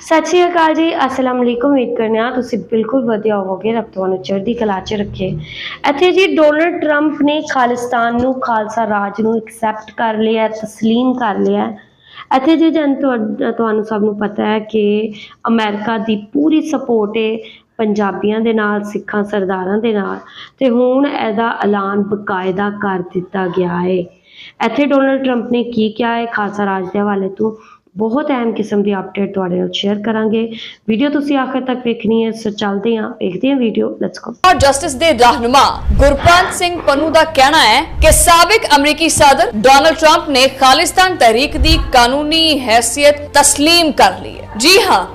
ਸਤਿ ਸ਼੍ਰੀ ਅਕਾਲ ਜੀ ਅਸਲਾਮ ਅਲੈਕੁਮ ਉਮੀਦ ਕਰਨੇ ਆ ਤੁਸੀਂ ਬਿਲਕੁਲ ਵਧੀਆ ਹੋਵੋਗੇ ਰੱਬ ਤੁਹਾਨੂੰ ਚੜ੍ਹਦੀ ਕਲਾ 'ਚ ਰੱਖੇ। ਇੱਥੇ ਜੀ ਡੋਨਲਡ ਟਰੰਪ ਨੇ ਖਾਲਿਸਤਾਨ ਨੂੰ ਖਾਲਸਾ ਰਾਜ ਨੂੰ ਐਕਸੈਪਟ ਕਰ ਲਿਆ ਹੈ, ਕਰ ਲਿਆ। ਇੱਥੇ ਜੀ ਜਨ ਤੁਹਾਨੂੰ ਸਭ ਨੂੰ ਪਤਾ ਹੈ ਕਿ ਅਮਰੀਕਾ ਦੀ ਪੂਰੀ ਸਪੋਰਟ ਹੈ ਪੰਜਾਬੀਆਂ ਦੇ ਨਾਲ ਸਿੱਖਾਂ ਸਰਦਾਰਾਂ ਦੇ ਨਾਲ। ਤੇ ਹੁਣ ਇਹਦਾ ਐਲਾਨ ਬਕਾਇਦਾ ਕਰ ਦਿੱਤਾ ਗਿਆ ਹੈ ਇੱਥੇ ਡੋਨਲਡ ਟਰੰਪ ਨੇ ਕੀ ਕਿਹਾ ਹੈ ਖਾਲਸਾ ਰਾਜ ਦੇ ਹਵਾਲੇ ਤੋਂ? ਬਹੁਤ ਅਹਿਮ ਕਿਸਮ ਦੀ ਅਪਡੇਟ ਤੁਹਾਡੇ ਨਾਲ ਸ਼ੇਅਰ ਕਰਾਂਗੇ ਵੀਡੀਓ ਤੁਸੀਂ ਆਖਰ ਤੱਕ ਵੇਖਣੀ ਹੈ ਸੋ ਚੱਲਦੇ ਹਾਂ ਵੇਖਦੇ ਹਾਂ ਵੀਡੀਓ ਲੈਟਸ ਗੋ ਔਰ ਜਸਟਿਸ ਦੇ ਰਹਿਨੁਮਾ ਗੁਰਪ੍ਰੀਤ ਸਿੰਘ ਪੰਨੂ ਦਾ ਕਹਿਣਾ ਹੈ ਕਿ ਸਾਬਕ ਅਮਰੀਕੀ ਸਦਰ ਡੋਨਾਲਡ ਟਰੰਪ ਨੇ ਖਾਲਿਸਤਾਨ ਤਹਿਰੀਕ ਦੀ ਕਾਨੂੰਨੀ ਹੈਸੀਅਤ تسلیم ਕਰ ਲਈ ਹੈ ਜੀ ਹਾਂ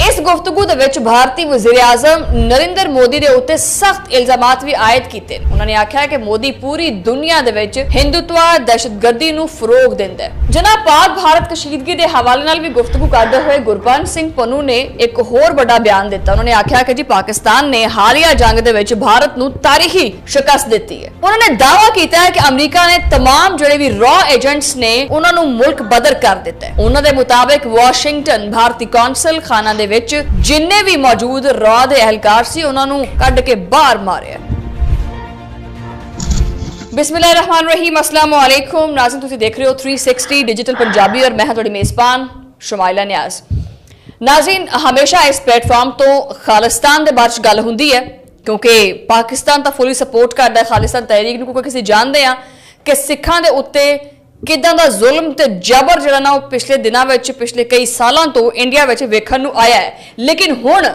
ਇਸ ਗੁਫ਼ਤਗੂ ਦੇ ਵਿੱਚ ਭਾਰਤੀ ਵਜ਼ੀਰ ਆਜ਼ਮ ਨਰਿੰਦਰ ਮੋਦੀ ਦੇ ਉੱਤੇ ਸਖਤ ਇਲਜ਼ਾਮਾਤ ਵੀ ਆਇਦ ਕੀਤੇ ਨੇ ਉਹਨਾਂ ਨੇ ਆਖਿਆ ਹੈ ਕਿ ਮੋਦੀ ਪੂਰੀ ਦੁਨੀਆ ਦੇ ਵਿੱਚ ਹਿੰਦੂਤਵਾ ਦਹਿਸ਼ਤਗਰਦੀ ਨੂੰ ਫਰੋਗ ਦਿੰਦਾ ਹੈ ਜਨਾਬ ਪਾਕ ਭਾਰਤ ਕਸ਼ੀਦਗੀ ਦੇ ਹਵਾਲੇ ਨਾਲ ਵੀ ਗੁਫ਼ਤਗੂ ਕਰਦੇ ਹੋਏ ਗੁਰਬੰਦ ਸਿੰਘ ਪੰਨੂ ਨੇ ਇੱਕ ਹੋਰ ਵੱਡਾ ਬਿਆਨ ਦਿੱਤਾ ਉਹਨਾਂ ਨੇ ਆਖਿਆ ਕਿ ਜੀ ਪਾਕਿਸਤਾਨ ਨੇ ਹਾਲੀਆ ਜੰਗ ਦੇ ਵਿੱਚ ਭਾਰਤ ਨੂੰ ਤਾਰੀਖੀ ਸ਼ਿਕਸਤ ਦਿੱਤੀ ਹੈ ਉਹਨਾਂ ਨੇ ਦਾਅਵਾ ਕੀਤਾ ਹੈ ਕਿ ਅਮਰੀਕਾ ਨੇ तमाम ਜਿਹੜੇ ਵੀ ਰॉ ਏਜੰਟਸ ਨੇ ਉਹਨਾਂ ਨੂੰ ਮੁਲਕ ਬਦਰ ਕਰ ਦਿੱਤਾ ਹੈ ਉਹਨਾਂ ਦੇ ਮੁਤਾਬਕ ਵਾਸ਼ਿੰਗਟਨ ਭਾਰਤੀ ਕੌਂਸਲ ਖਾਨਾ ਦੇ ਵਿੱਚ ਜਿੰਨੇ ਵੀ ਮੌਜੂਦ ਰॉ ਦੇ ਅਹਿਲਕਾਰ ਸੀ, ਉਹਨਾਂ ਨੂੰ ਕੱਢ ਕੇ ਬਾਹਰ ਮਾਰਿਆ। ਬਿਸਮਿਲ੍ਲਾਹਿਰਰਹਿਮਾਨਿਰਰਹੀਮ ਅਸਲਾਮੁ ਅਲੈਕੁਮ। ਨਾਜ਼ਰੀਨ, ਤੁਸੀਂ ਦੇਖ ਰਹੇ ਹੋ 360 ਡਿਜੀਟਲ ਪੰਜਾਬੀ ਔਰ ਮੈਂ ਹਾਂ ਤੁਹਾਡੀ ਮੇਜ਼ਬਾਨ ਸ਼ਮਾਇਲਾ ਨਿਆਜ਼। ਨਾਜ਼ਰੀਨ, ਹਮੇਸ਼ਾ ਇਸ ਪਲੇਟਫਾਰਮ ਤੋਂ ਖਾਲਿਸਤਾਨ ਦੇ ਬਾਰੇ 'ਚ ਗੱਲ ਹੁੰਦੀ ਹੈ, ਕਿਉਂਕਿ ਪਾਕਿਸਤਾਨ ਤਾਂ ਫੁੱਲੀ ਸਪੋਰਟ ਕਰਦਾ ਹੈ ਖਾਲਿਸਤਾਨ ਤਹਿਰੀਕ ਨੂੰ, ਕਿਉਂਕਿ ਅਸੀਂ ਜਾਣਦੇ ਹਾਂ ਕਿ ਸਿੱਖਾਂ ਦੇ ਉੱਤੇ ਕਿਦਾਂ ਦਾ ਜ਼ੁਲਮ ਤੇ ਜ਼ਬਰ ਜਿਹੜਾ ਨਾ ਉਹ ਪਿਛਲੇ ਦਿਨਾਂ ਵਿੱਚ ਪਿਛਲੇ ਕਈ ਸਾਲਾਂ ਤੋਂ ਇੰਡੀਆ ਵਿੱਚ ਵੇਖਣ ਨੂੰ ਆਇਆ ਹੈ ਲੇਕਿਨ ਹੁਣ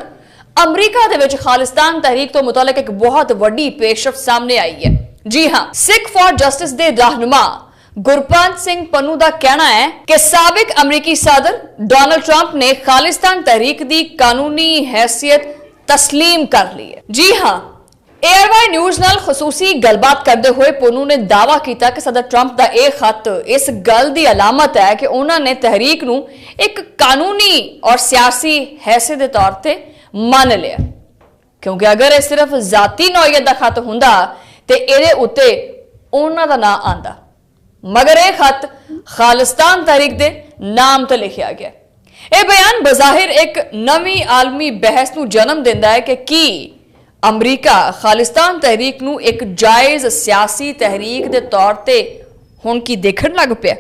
ਅਮਰੀਕਾ ਦੇ ਵਿੱਚ ਖਾਲਿਸਤਾਨ ਤਹਿਰੀਕ ਤੋਂ ਮੁਤਲਕ ਇੱਕ ਬਹੁਤ ਵੱਡੀ ਪੇਸ਼ਰਫ ਸਾਹਮਣੇ ਆਈ ਹੈ ਜੀ ਹਾਂ ਸਿੱਖ ਫਾਰ ਜਸਟਿਸ ਦੇ ਰਹਿਨੁਮਾ ਗੁਰਪ੍ਰੀਤ ਸਿੰਘ ਪੰਨੂ ਦਾ ਕਹਿਣਾ ਹੈ ਕਿ ਸਾਬਕ ਅਮਰੀਕੀ ਸਦਰ ਡੋਨਾਲਡ ਟਰੰਪ ਨੇ ਖਾਲਿਸਤਾਨ ਤਹਿਰੀਕ ਦੀ ਕਾਨੂੰਨੀ ਹੈਸੀਅਤ تسلیم ਕਰ ਲਈ ਹੈ ਜੀ ਹਾਂ ਏਆਰਵਾਈ ਨਿਊਜ਼ ਨਾਲ ਖਸੂਸੀ ਗੱਲਬਾਤ ਕਰਦੇ ਹੋਏ ਪੋਨੂ ਨੇ ਦਾਅਵਾ ਕੀਤਾ ਕਿ ਸਦਰ ਟਰੰਪ ਦਾ ਇਹ ਖੱਤ ਇਸ ਗੱਲ ਦੀ ਅਲਾਮਤ ਹੈ ਕਿ ਉਹਨਾਂ ਨੇ ਤਹਿਰੀਕ ਨੂੰ ਇੱਕ ਕਾਨੂੰਨੀ ਔਰ ਸਿਆਸੀ ਹੈਸੇ ਦੇ ਤੌਰ ਤੇ ਮੰਨ ਲਿਆ। ਕਿਉਂਕਿ ਅਗਰ ਇਹ ਸਿਰਫ ਜ਼ਾਤੀ ਨੌਇਅਤ ਦਾ ਖੱਤ ਹੁੰਦਾ ਤੇ ਇਹਦੇ ਉੱਤੇ ਉਹਨਾਂ ਦਾ ਨਾਂ ਆਂਦਾ। ਮਗਰ ਇਹ ਖੱਤ ਖਾਲਿਸਤਾਨ ਤਹਿਰੀਕ ਦੇ ਨਾਮ ਤੇ ਲਿਖਿਆ ਗਿਆ। ਇਹ ਬਿਆਨ ਬਜ਼ਾਹਿਰ ਇੱਕ ਨਵੀਂ ਆਲਮੀ ਬਹਿਸ ਨੂੰ ਜਨਮ ਦਿੰਦਾ ਹੈ ਕਿ ਕੀ ਅਮਰੀਕਾ, ਖਾਲਿਸਤਾਨ ਤਹਿਰੀਕ ਨੂੰ ਇੱਕ ਜਾਇਜ਼ ਸਿਆਸੀ ਤਹਿਰੀਕ ਦੇ ਤੌਰ ਤੇ ਹੁਣ ਕੀ ਦੇਖਣ ਲੱਗ ਪਿਆ?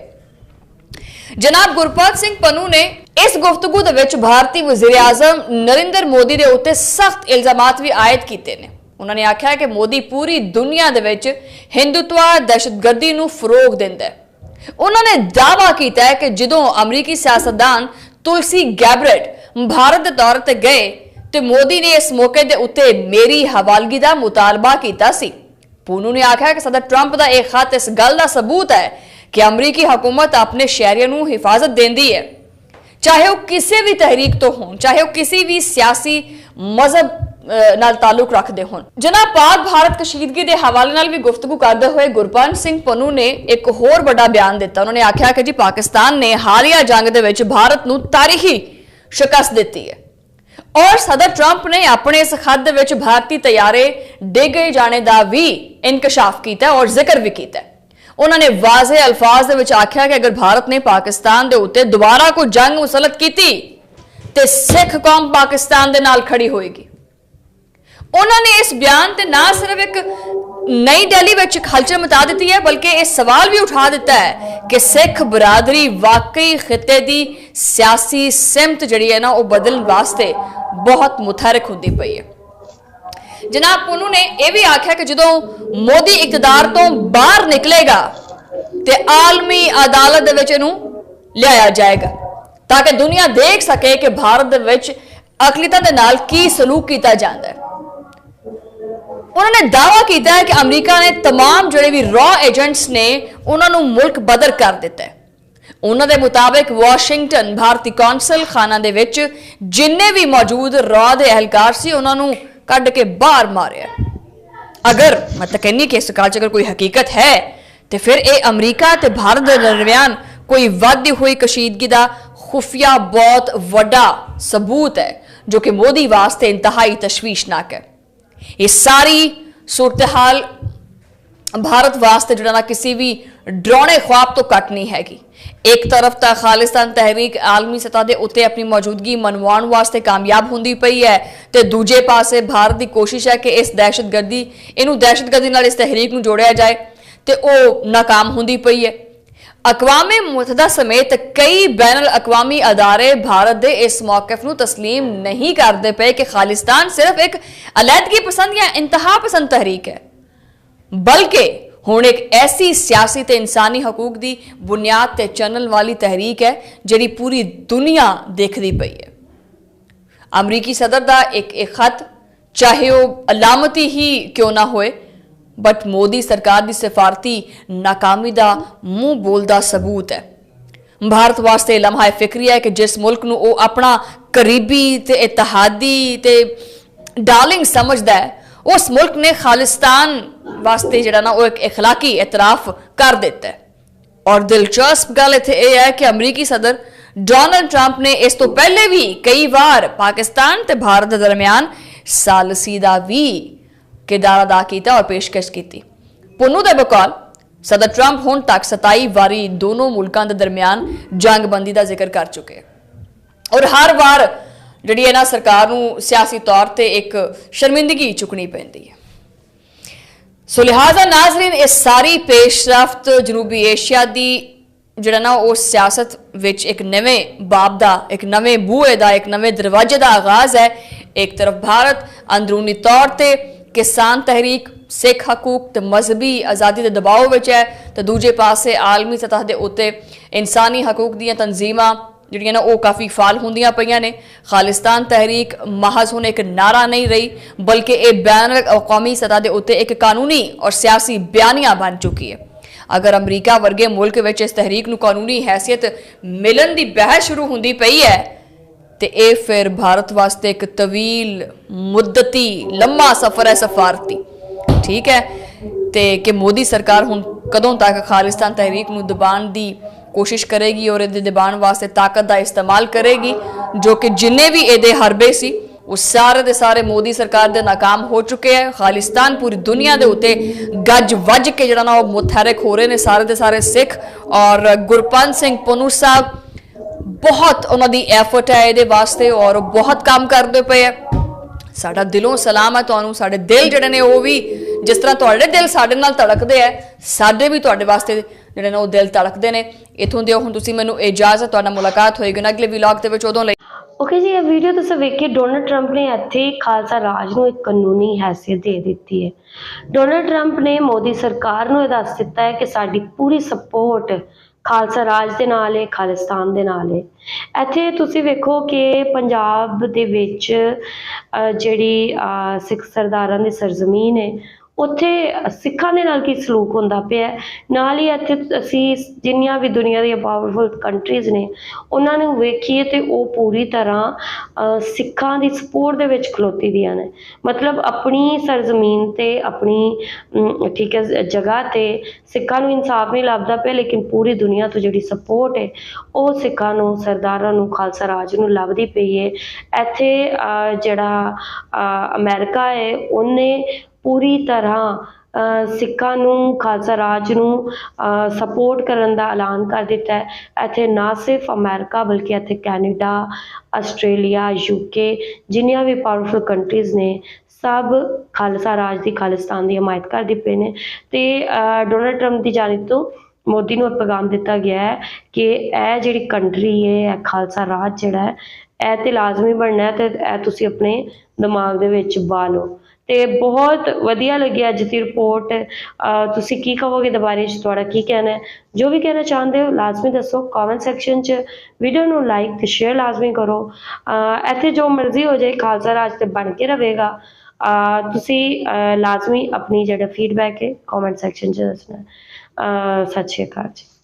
ਜਨਾਬ ਗੁਰਪਾਲ ਸਿੰਘ ਪੰਨੂ ਨੇ ਇਸ ਗੁਫ਼ਤਗੂ ਦੇ ਵਿੱਚ ਭਾਰਤੀ ਵਜ਼ੀਰ ਆਜ਼ਮ ਨਰਿੰਦਰ ਮੋਦੀ ਦੇ ਉੱਤੇ ਸਖਤ ਇਲਜ਼ਾਮਾਤ ਵੀ ਆਇਦ ਕੀਤੇ ਨੇ। ਉਹਨਾਂ ਨੇ ਆਖਿਆ ਕਿ ਮੋਦੀ ਪੂਰੀ ਦੁਨੀਆ ਦੇ ਵਿੱਚ ਹਿੰਦੂਤਵਾ ਦਹਿਸ਼ਤਗਰਦੀ ਨੂੰ ਫਰੋਗ ਦਿੰਦਾ ਹੈ। ਉਹਨਾਂ ਨੇ ਦਾਅਵਾ ਕੀਤਾ ਹੈ ਕਿ ਜਦੋਂ ਅਮਰੀਕੀ ਸਿਆਸਤਦਾਨ ਤੁਲਸੀ ਗੈਬਰਟ ਭਾਰਤ ਦੇ ਦੌਰੇ ਤੇ ਗਏ ਤੇ ਮੋਦੀ ਨੇ ਇਸ ਮੌਕੇ ਦੇ ਉੱਤੇ ਮੇਰੀ ਹਵਾਲਗੀ ਦਾ ਮੁਤਾਲਬਾ ਕੀਤਾ ਸੀ। ਪੂਨੂ ਨੇ ਆਖਿਆ ਕਿ ਸਦਰ ਟਰੰਪ ਦਾ ਇਹ ਖਤ ਇਸ ਗੱਲ ਦਾ ਸਬੂਤ ਹੈ ਕਿ ਅਮਰੀਕੀ ਹਕੂਮਤ ਆਪਣੇ ਸ਼ਹਿਰੀਆਂ ਨੂੰ ਹਿਫਾਜ਼ਤ ਦਿੰਦੀ ਹੈ। ਚਾਹੇ ਉਹ ਕਿਸੇ ਵੀ ਤਹਿਰੀਕ ਤੋਂ ਹੋਣ, ਚਾਹੇ ਉਹ ਕਿਸੇ ਵੀ ਸਿਆਸੀ ਮਜ਼ਹਬ ਨਾਲ ਤਾਲੁਕ ਰੱਖਦੇ ਹੋਣ। ਜਨਾਬ, ਪਾਕ ਭਾਰਤ ਕਸ਼ੀਦਗੀ ਦੇ ਹਵਾਲੇ ਨਾਲ ਵੀ ਗੁਫ਼ਤਗੂ ਕਰਦੇ ਹੋਏ ਗੁਰਬੰਦ ਸਿੰਘ ਪੰਨੂ ਨੇ ਇੱਕ ਹੋਰ ਵੱਡਾ ਬਿਆਨ ਦਿੱਤਾ। ਉਹਨਾਂ ਨੇ ਆਖਿਆ ਕਿ ਜੀ ਪਾਕਿਸਤਾਨ ਨੇ ਹਾਲੀਆ ਜੰਗ ਦੇ ਵਿੱਚ ਭਾਰਤ ਨੂੰ ਤਾਰੀਖੀ ਸ਼ਿਕਸਤ ਦਿੱਤੀ ਹੈ। ਔਰ ਸਦਰ ਟਰੰਪ ਨੇ ਆਪਣੇ ਇਸ ਖੱਦ ਵਿੱਚ ਭਾਰਤੀ ਤਿਆਰੇ ਡਿੱਗੇ ਜਾਣੇ ਦਾ ਵੀ ਇਨਕਸ਼ਾਫ ਕੀਤਾ ਔਰ ਜ਼ਿਕਰ ਵੀ ਕੀਤਾ। ਉਹਨਾਂ ਨੇ ਵਾਜ਼ੇ ਅਲਫਾਜ਼ ਦੇ ਵਿੱਚ ਆਖਿਆ ਕਿ ਅਗਰ ਭਾਰਤ ਨੇ ਪਾਕਿਸਤਾਨ ਦੇ ਉੱਤੇ ਦੁਬਾਰਾ ਕੋਈ ਜੰਗ ਮੁਸਲਤ ਕੀਤੀ, ਤੇ ਸਿੱਖ ਕੌਮ ਪਾਕਿਸਤਾਨ ਦੇ ਨਾਲ ਖੜੀ ਹੋਏਗੀ। ਉਹਨਾਂ ਨੇ ਇਸ ਬਿਆਨ ਤੇ ਨਾ ਸਿਰਫ ਇੱਕ ਨਈ ਦਿੱਲੀ ਵਿੱਚ ਖਲਚਲ ਹਲਚਲ ਮਚਾ ਦਿੱਤੀ ਹੈ, ਬਲਕਿ ਇਹ ਸਵਾਲ ਵੀ ਉਠਾ ਦਿੱਤਾ ਹੈ ਕਿ ਸਿੱਖ ਬਰਾਦਰੀ ਵਾਕਈ ਖਿੱਤੇ ਦੀ ਸਿਆਸੀ ਸਿਮਤ ਜਿਹੜੀ ਹੈ ਨਾ, ਉਹ ਬਦਲਣ ਵਾਸਤੇ ਬਹੁਤ ਮੁਤਹਰਕ ਹੁੰਦੀ ਪਈ ਹੈ। ਜਨਾਬ ਪੁਨੂ ਨੇ ਇਹ ਵੀ ਆਖਿਆ ਕਿ ਜਦੋਂ ਮੋਦੀ ਇਕਤਦਾਰ ਤੋਂ ਬਾਹਰ ਨਿਕਲੇਗਾ ਤੇ ਆਲਮੀ ਅਦਾਲਤ ਦੇ ਵਿੱਚ ਇਹਨੂੰ ਲਿਆਇਆ ਜਾਏਗਾ, ਤਾਂ ਕਿ ਦੁਨੀਆ ਦੇਖ ਸਕੇ ਕਿ ਭਾਰਤ ਦੇ ਵਿੱਚ ਅਕਲੀਤਾ ਦੇ ਨਾਲ ਕੀ ਸਲੂਕ ਕੀਤਾ ਜਾਂਦਾ ਹੈ। ਉਹਨਾਂ ਨੇ ਦਾਅਵਾ ਕੀਤਾ ਹੈ ਕਿ ਅਮਰੀਕਾ ਨੇ तमाम ਜਿਹੜੇ ਵੀ ਰॉ ਏਜੰਟਸ ਨੇ ਉਹਨਾਂ ਨੂੰ ਮੁਲਕ ਬਦਰ ਕਰ ਦਿੱਤਾ ਹੈ ਉਹਨਾਂ ਦੇ ਮੁਤਾਬਕ ਵਾਸ਼ਿੰਗਟਨ ਭਾਰਤੀ ਕੌਂਸਲ ਖਾਨਾ ਦੇ ਵਿੱਚ ਜਿੰਨੇ ਵੀ ਮੌਜੂਦ ਰॉ ਦੇ ਅਹਿਲਕਾਰ ਸੀ ਉਹਨਾਂ ਨੂੰ ਕੱਢ ਕੇ ਬਾਹਰ ਮਾਰਿਆ ਅਗਰ ਮੈਂ ਤਾਂ ਕਹਿੰਨੀ ਕਿ ਇਸ ਗੱਲ 'ਚ ਅਗਰ ਕੋਈ ਹਕੀਕਤ ਹੈ ਤੇ ਫਿਰ ਇਹ ਅਮਰੀਕਾ ਤੇ ਭਾਰਤ ਦੇ ਦਰਮਿਆਨ ਕੋਈ ਵੱਧਦੀ ਹੋਈ ਕਸ਼ੀਦਗੀ ਦਾ ਖੁਫੀਆ ਬਹੁਤ ਵੱਡਾ ਸਬੂਤ ਹੈ ਜੋ ਕਿ ਮੋਦੀ ਵਾਸਤੇ ਇੰਤਹਾਈ ਤਸ਼ਵੀਸ਼ਨਾਕ ਹੈ ਇਹ ਸਾਰੀ ਸੂਰਤਹਾਲ ਭਾਰਤ ਵਾਸਤੇ ਜਿਹੜਾ ਨਾ ਕਿਸੇ ਵੀ ਡਰਾਉਣੇ ਖੁਆਬ ਤੋਂ ਘੱਟ ਨਹੀਂ ਹੈਗੀ। ਇੱਕ ਤਰਫ ਤਾਂ ਖਾਲਿਸਤਾਨ ਤਹਿਰੀਕ ਆਲਮੀ ਸਤਹ ਦੇ ਉੱਤੇ ਆਪਣੀ ਮੌਜੂਦਗੀ ਮਨਵਾਉਣ ਵਾਸਤੇ ਕਾਮਯਾਬ ਹੁੰਦੀ ਪਈ ਹੈ ਤੇ ਦੂਜੇ ਪਾਸੇ ਭਾਰਤ ਦੀ ਕੋਸ਼ਿਸ਼ ਹੈ ਕਿ ਇਸ ਦਹਿਸ਼ਤਗਰਦੀ ਇਹਨੂੰ ਦਹਿਸ਼ਤਗਰਦੀ ਨਾਲ ਇਸ ਤਹਿਰੀਕ ਨੂੰ ਜੋੜਿਆ ਜਾਏ ਤੇ ਉਹ ਨਾਕਾਮ ਹੁੰਦੀ ਪਈ ਹੈ। ਅਕਵਾਮੇ ਮੁਤਹਦਾ ਸਮੇਤ ਕਈ ਬੈਨਲ ਅਕਵਾਮੀ ਅਦਾਰੇ ਭਾਰਤ ਦੇ ਇਸ ਮੌਕਫ ਨੂੰ تسلیم ਨਹੀਂ ਕਰਦੇ ਪਏ ਕਿ ਖਾਲਿਸਤਾਨ ਸਿਰਫ ਇੱਕ ਅਲੈਦਗੀ ਪਸੰਦ ਜਾਂ ਇੰਤਹਾ ਪਸੰਦ ਤਹਿਰੀਕ ਹੈ ਬਲਕਿ ਹੁਣ ਇੱਕ ਐਸੀ ਸਿਆਸੀ ਤੇ ਇਨਸਾਨੀ ਹਕੂਕ ਦੀ ਬੁਨਿਆਦ ਤੇ ਚੱਲਣ ਵਾਲੀ ਤਹਿਰੀਕ ਹੈ ਜਿਹੜੀ ਪੂਰੀ ਦੁਨੀਆ ਦੇਖਦੀ ਪਈ ਹੈ ਅਮਰੀਕੀ ਸਦਰ ਦਾ ਇੱਕ ਇੱਕ ਖਤ ਚਾਹੇ ਉਹ ਅਲਾਮਤੀ ਹੀ ਕਿਉਂ ਨਾ ਹੋਏ ਬਟ ਮੋਦੀ ਸਰਕਾਰ ਦੀ ਸਿਫਾਰਤੀ ਨਾਕਾਮੀ ਦਾ ਮੂੰਹ ਬੋਲਦਾ ਸਬੂਤ ਹੈ ਭਾਰਤ ਵਾਸਤੇ ਇਹ ਲਮਹਾ ਫਿਕਰੀ ਹੈ ਕਿ ਜਿਸ ਮੁਲਕ ਨੂੰ ਉਹ ਆਪਣਾ ਕਰੀਬੀ ਤੇ ਇਤਿਹਾਦੀ ਤੇ ਡਾਰਲਿੰਗ ਸਮਝਦਾ ਹੈ ਉਸ ਮੁਲਕ ਨੇ ਖਾਲਿਸਤਾਨ ਵਾਸਤੇ ਜਿਹੜਾ ਨਾ ਉਹ ਇੱਕ اخلاقی ਇਤਰਾਫ ਕਰ ਦਿੱਤਾ ਹੈ ਔਰ ਦਿਲਚਸਪ ਗੱਲ ਇੱਥੇ ਇਹ ਹੈ ਕਿ ਅਮਰੀਕੀ ਸਦਰ ਡੋਨਲਡ ਟਰੰਪ ਨੇ ਇਸ ਤੋਂ ਪਹਿਲੇ ਵੀ ਕਈ ਵਾਰ ਪਾਕਿਸਤਾਨ ਤੇ ਭਾਰਤ ਦੇ ਦਰਮਿਆਨ ਸਾਲਸੀ ਦਾ ਵੀ ਕਿਰਦਾਰ ਅਦਾ ਕੀਤਾ ਔਰ ਪੇਸ਼ਕਸ਼ ਕੀਤੀ। ਪੁੰਨੂ ਦੇ ਬਕੌਲ ਸਦਰ ਟਰੰਪ ਹੁਣ ਤੱਕ 27 ਵਾਰੀ ਦੋਨੋਂ ਮੁਲਕਾਂ ਦੇ ਦਰਮਿਆਨ ਜੰਗਬੰਦੀ ਦਾ ਜ਼ਿਕਰ ਕਰ ਚੁੱਕੇ ਹੈ ਔਰ ਹਰ ਵਾਰ ਜਿਹੜੀ ਹੈ ਨਾ ਸਰਕਾਰ ਨੂੰ ਸਿਆਸੀ ਤੌਰ ਤੇ ਇੱਕ ਸ਼ਰਮਿੰਦਗੀ ਚੁੱਕਣੀ ਪੈਂਦੀ ਹੈ। ਸੋ ਲਿਹਾਜ਼ਾ ਨਾਜ਼ਰੀਨ, ਇਹ ਸਾਰੀ ਪੇਸ਼ਰਫਤ ਜਨੂਬੀ ਏਸ਼ੀਆ ਦੀ ਜਿਹੜਾ ਨਾ ਉਹ ਸਿਆਸਤ ਵਿੱਚ ਇੱਕ ਨਵੇਂ ਬਾਬ ਦਾ, ਇੱਕ ਨਵੇਂ ਬੂਹੇ ਦਾ, ਇੱਕ ਨਵੇਂ ਦਰਵਾਜ਼ੇ ਦਾ ਆਗਾਜ਼ ਹੈ। ਇੱਕ ਤਰਫ ਭਾਰਤ ਅੰਦਰੂਨੀ ਤੌਰ ਤੇ ਕਿਸਾਨ ਤਹਿਰੀਕ, ਸਿੱਖ ਹਕੂਕ ਤੇ ਮਜ਼ਹਬੀ ਆਜ਼ਾਦੀ ਦੇ ਦਬਾਅ ਵਿੱਚ ਹੈ ਤੇ ਦੂਜੇ ਪਾਸੇ ਆਲਮੀ ਸਤਹ ਦੇ ਉੱਤੇ ਇਨਸਾਨੀ ਹਕੂਕ ਦੀਆਂ ਤਨਜ਼ੀਮਾਂ ਜਿਹੜੀਆਂ ਨਾ ਉਹ ਕਾਫੀ ਫਾਲ ਹੁੰਦੀਆਂ ਪਈਆਂ ਨੇ। ਖਾਲਿਸਤਾਨ ਤਹਿਰੀਕ ਮਹਜ਼ ਹੁਣ ਇੱਕ ਨਾਰਾ ਨਹੀਂ ਰਹੀ, ਬਲਕਿ ਇਹ ਬੈਨ ਕੌਮੀ ਸਤਹ ਦੇ ਉੱਤੇ ਇੱਕ ਕਾਨੂੰਨੀ ਔਰ ਸਿਆਸੀ ਬਿਆਨੀਆਂ ਬਣ ਚੁੱਕੀ ਹੈ। ਅਗਰ ਅਮਰੀਕਾ ਵਰਗੇ ਮੁਲਕ ਵਿੱਚ ਇਸ ਤਹਿਰੀਕ ਨੂੰ ਕਾਨੂੰਨੀ ਹੈਸੀਅਤ ਮਿਲਣ ਦੀ ਬਹਿਸ ਸ਼ੁਰੂ ਹੁੰਦੀ ਪਈ ਹੈ ਤੇ ਇਹ ਫਿਰ ਭਾਰਤ ਵਾਸਤੇ ਇੱਕ ਤਵੀਲ, ਮੁੱਦਤੀ, ਲੰਮਾ ਸਫ਼ਰ ਹੈ ਸਫਾਰਤੀ। ਠੀਕ ਹੈ? ਤੇ ਕਿ ਮੋਦੀ ਸਰਕਾਰ ਹੁਣ ਕਦੋਂ ਤੱਕ ਖਾਲਿਸਤਾਨ ਤਹਿਰੀਕ ਨੂੰ ਦਬਾਉਣ ਦੀ ਕੋਸ਼ਿਸ਼ ਕਰੇਗੀ ਔਰ ਇਹਦੇ ਦਬਾਉਣ ਵਾਸਤੇ ਤਾਕਤ ਦਾ ਇਸਤੇਮਾਲ ਕਰੇਗੀ, ਜੋ ਕਿ ਜਿੰਨੇ ਵੀ ਇਹਦੇ ਹਰਬੇ ਸੀ, ਉਹ ਸਾਰੇ ਦੇ ਸਾਰੇ ਮੋਦੀ ਸਰਕਾਰ ਦੇ ਨਾਕਾਮ ਹੋ ਚੁੱਕੇ ਹੈ। ਖਾਲਿਸਤਾਨ ਪੂਰੀ ਦੁਨੀਆ ਦੇ ਉੱਤੇ ਗੱਜ ਵੱਜ ਕੇ ਜਿਹੜਾ ਨਾ ਉਹ ਮੁਤਹਰਕ ਹੋ ਰਹੇ ਨੇ ਸਾਰੇ ਦੇ ਸਾਰੇ ਸਿੱਖ ਔਰ ਗੁਰਪੰਤ ਸਿੰਘ ਪਨੂ ਸਾਹਿਬ ਬਹੁਤ ਉਹਨਾਂ ਦੀ ਐਫਰਟ ਹੈ ਇਹਦੇ ਵਾਸਤੇ ਔਰ ਬਹੁਤ ਕੰਮ ਕਰਦੇ ਪਏ ਹੈ ਸਾਡਾ ਦਿਲੋਂ ਸਲਾਮ ਹੈ ਤੁਹਾਨੂੰ, ਸਾਡੇ ਦਿਲ ਜਿਹੜੇ ਨੇ ਉਹ ਵੀ ਜਿਸ ਤਰ੍ਹਾਂ ਤੁਹਾਡੇ ਦਿਲ ਸਾਡੇ ਨਾਲ ਧੜਕਦੇ ਹੈ ਸਾਡੇ ਵੀ ਤੁਹਾਡੇ ਵਾਸਤੇ ਜਿਹੜੇ ਨੇ ਉਹ ਦਿਲ ਧੜਕਦੇ ਨੇ। ਇਥੋਂ ਦਿਓ ਹੁਣ ਤੁਸੀਂ ਮੈਨੂੰ ਇਜਾਜ਼ਤ, ਤੁਹਾਡਾ ਮੁਲਾਕਾਤ ਹੋਏਗੀ ਨਾ ਅਗਲੇ ਵਲੌਗ ਦੇ ਵਿੱਚ ਉਦੋਂ ਲਈ। ਓਕੇ ਜੀ, ਇਹ ਵੀਡੀਓ ਤੁਸੀਂ ਵੇਖੀ ਡੋਨਲਡ ਟਰੰਪ ਨੇ ਇੱਥੇ ਖਾਲਸਾ ਰਾਜ ਨੂੰ ਇੱਕ ਕਾਨੂੰਨੀ ਹੈਸੀਅਤ ਦੇ ਦਿੱਤੀ ਹੈ। ਡੋਨਲਡ ਟਰੰਪ ਨੇ ਮੋਦੀ ਸਰਕਾਰ ਨੂੰ ਇਹ ਦੱਸ ਦਿੱਤਾ ਹੈ ਕਿ ਸਾਡੀ ਪੂਰੀ ਸਪੋਰਟ ਖਾਲਸਾ ਰਾਜ ਦੇ ਨਾਲ ਹੈ ਖਾਲਿਸਤਾਨ ਦੇ ਨਾਲ ਹੈ ਇੱਥੇ ਤੁਸੀਂ ਵੇਖੋ ਕਿ ਪੰਜਾਬ ਦੇ ਵਿੱਚ ਅਹ, ਜਿਹੜੀ ਅਹ, ਸਿੱਖ ਸਰਦਾਰਾਂ ਦੀ ਸਰਜ਼ਮੀਨ ਹੈ ਉੱਥੇ ਸਿੱਖਾਂ ਦੇ ਨਾਲ ਕੀ ਸਲੂਕ ਹੁੰਦਾ ਪਿਆ ਨਾਲ ਹੀ ਇੱਥੇ ਅਸੀਂ ਜਿੰਨੀਆਂ ਵੀ ਦੁਨੀਆ ਦੀਆਂ ਪਾਵਰਫੁਲ ਕੰਟਰੀਜ਼ ਨੇ ਉਹਨਾਂ ਨੂੰ ਵੇਖੀਏ ਤੇ ਉਹ ਪੂਰੀ ਤਰ੍ਹਾਂ ਸਿੱਖਾਂ ਦੀ ਸਪੋਰਟ ਦੇ ਵਿੱਚ ਖਲੋਤੀ ਦੀਆਂ ਨੇ। ਮਤਲਬ ਆਪਣੀ ਸਰਜ਼ਮੀਨ ਤੇ ਆਪਣੀ ਠੀਕ ਹੈ ਜਗ੍ਹਾ ਤੇ ਸਿੱਖਾਂ ਨੂੰ ਇਨਸਾਫ ਨਹੀਂ ਲੱਭਦਾ ਪਿਆ ਲੇਕਿਨ ਪੂਰੀ ਦੁਨੀਆ ਤੋਂ ਜਿਹੜੀ ਸਪੋਰਟ ਹੈ ਉਹ ਸਿੱਖਾਂ ਨੂੰ ਸਰਦਾਰਾਂ ਨੂੰ ਖਾਲਸਾ ਰਾਜ ਨੂੰ ਲੱਭਦੀ ਪਈ ਹੈ। ਇੱਥੇ ਅਹ, ਜਿਹੜਾ ਅਹ, ਅਮਰੀਕਾ ਹੈ ਉਹਨੇ ਪੂਰੀ ਤਰ੍ਹਾਂ ਸਿੱਖਾਂ ਨੂੰ, ਖਾਲਸਾ ਰਾਜ ਨੂੰ ਸਪੋਰਟ ਕਰਨ ਦਾ ਐਲਾਨ ਕਰ ਦਿੱਤਾ ਹੈ। ਇੱਥੇ ਨਾ ਸਿਰਫ ਅਮਰੀਕਾ ਬਲਕਿ ਇੱਥੇ ਕੈਨੇਡਾ, ਆਸਟ੍ਰੇਲੀਆ ਯੂਕੇ ਜਿੰਨੀਆਂ ਵੀ ਪਾਵਰਫੁਲ ਕੰਟਰੀਜ਼ ਨੇ, ਸਭ ਖਾਲਸਾ ਰਾਜ ਦੀ ਖਾਲਿਸਤਾਨ ਦੀ ਹਮਾਇਤ ਕਰਦੀ ਪਏ ਨੇ। ਤੇ ਡੋਨਲਡ ਟਰੰਪ ਦੀ ਜਾਨਿਬ ਤੋਂ ਮੋਦੀ ਨੂੰ ਇਹ ਪੈਗਾਮ ਦਿੱਤਾ ਗਿਆ ਹੈ ਕਿ ਇਹ ਜਿਹੜੀ ਕੰਟਰੀ ਹੈ, ਇਹ ਖਾਲਸਾ ਰਾਜ ਜਿਹੜਾ ਹੈ, ਇਹ ਤੇ ਲਾਜ਼ਮੀ ਬਣਨਾ ਹੈ ਤੇ ਇਹ ਤੁਸੀਂ ਆਪਣੇ ਦਿਮਾਗ ਦੇ ਵਿੱਚ ਪਾ ਲਓ। ਅਤੇ ਬਹੁਤ ਵਧੀਆ ਲੱਗੀ ਅੱਜ ਦੀ ਰਿਪੋਰਟ ਤੁਸੀਂ ਕੀ ਕਹੋਗੇ ਇਹਦੇ ਬਾਰੇ ਚ? ਤੁਹਾਡਾ ਕੀ ਕਹਿਣਾ ਹੈ? ਜੋ ਵੀ ਕਹਿਣਾ ਚਾਹੁੰਦੇ ਹੋ, ਲਾਜ਼ਮੀ ਦੱਸੋ ਕਮੈਂਟ ਸੈਕਸ਼ਨ 'ਚ। ਵੀਡੀਓ ਨੂੰ ਲਾਈਕ ਤੇ ਸ਼ੇਅਰ ਲਾਜ਼ਮੀ ਕਰੋ। ਇੱਥੇ ਜੋ ਮਰਜ਼ੀ ਹੋ ਜਾਏ, ਖਾਲਸਾ ਰਾਜ ਤੇ ਬਣ ਕੇ ਰਹੇਗਾ। ਤੁਸੀਂ ਲਾਜ਼ਮੀ ਆਪਣੀ ਜਿਹੜਾ ਫੀਡਬੈਕ ਹੈ ਕਮੈਂਟ ਸੈਕਸ਼ਨ 'ਚ ਦੱਸਣਾ ਸਤਿ ਸ਼੍ਰੀ ਅਕਾਲ ਜੀ।